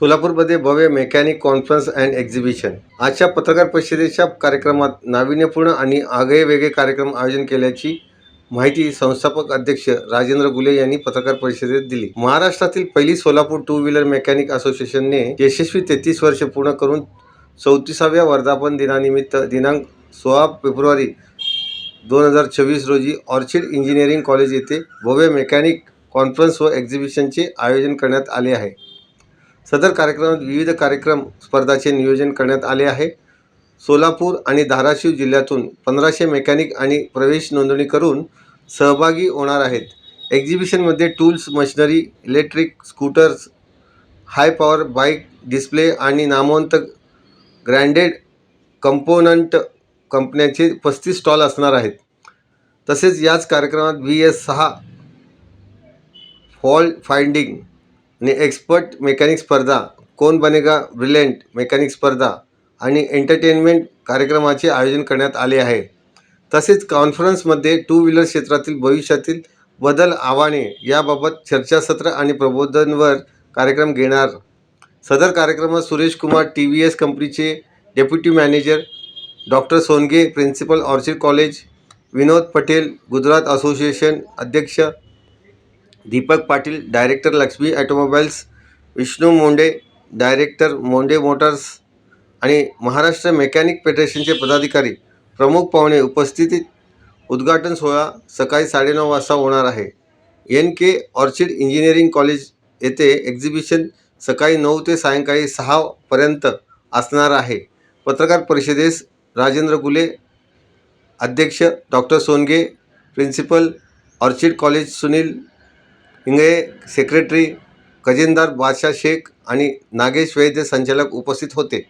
सोलापूरमध्ये भव्य mechanic conference and exhibition. आजच्या पत्रकार परिषदेच्या कार्यक्रमात नाविन्यपूर्ण आणि आगळेवेगळे कार्यक्रम आयोजन केल्याची माहिती संस्थापक अध्यक्ष राजेंद्र गुले यांनी पत्रकार परिषदेत दिली. महाराष्ट्रातील पहिली सोलापूर टू व्हीलर मेकॅनिक असोसिएशनने यशस्वी तेहतीस वर्ष पूर्ण करून चौतीसाव्या वर्धापन दिनानिमित्त दिनांक सोळा फेब्रुवारी दोन हजार चोवीस रोजी ऑर्चिड इंजिनिअरिंग कॉलेज येथे भव्य मेकॅनिक कॉन्फरन्स व एक्झिबिशनचे आयोजन करण्यात आले आहे. सदर कार्यक्रमात विविध कार्यक्रम स्पर्धाचे नियोजन करण्यात आले आहे. सोलापूर आणि धाराशिव जिल्ह्यातून पंधराशे मेकॅनिक आणि प्रवेश नोंदणी करून सहभागी होणार आहेत. एक्झिबिशनमध्ये tools machinery electric scooters high power bike display आणि नामवंत ग्रँडेड कंपोनंट कंपन्यांचे पस्तीस स्टॉल असणार आहेत. तसेच याच कार्यक्रमात व्ही एस सहा फॉल्ट फाइंडिंग आणि एक्सपर्ट मेकॅनिक स्पर्धा. कोण बनेगा ब्रिलियंट मेकॅनिक स्पर्धा? आणि एंटरटेनमेंट कार्यक्रमाचे आयोजन करण्यात आले आहे. तसेच कॉन्फरन्समध्ये टू व्हीलर क्षेत्रातील भविष्यातील बदल आव्हाने याबाबत चर्चासत्र आणि प्रबोधनवर कार्यक्रम घेणार. सदर कार्यक्रमात Suresh Kumar T V S कंपनीचे deputy manager doctor Songe principal Orchid college Vinod Patel Gujarat association अध्यक्ष Deepak Patil director Lakshmi automobiles Vishnu Monde director Monde motors आणि महाराष्ट्र मेकॅनिक फेडरेशनचे पदाधिकारी प्रमुख पाहुणे उपस्थितीत उद्घाटन सोहळा सकाळी साडेनऊ वाजता होणार आहे. N K Orchid engineering college येथे एक्झिबिशन सकाळी नऊ ते सायंकाळी सहापर्यंत असणार आहे. पत्रकार परिषदेस राजेंद्र गुले अध्यक्ष doctor Songe principal Orchid college Sunil Ingale secretary खजिनदार Badshah Shaikh आणि नागेश वैद्य संचालक उपस्थित होते.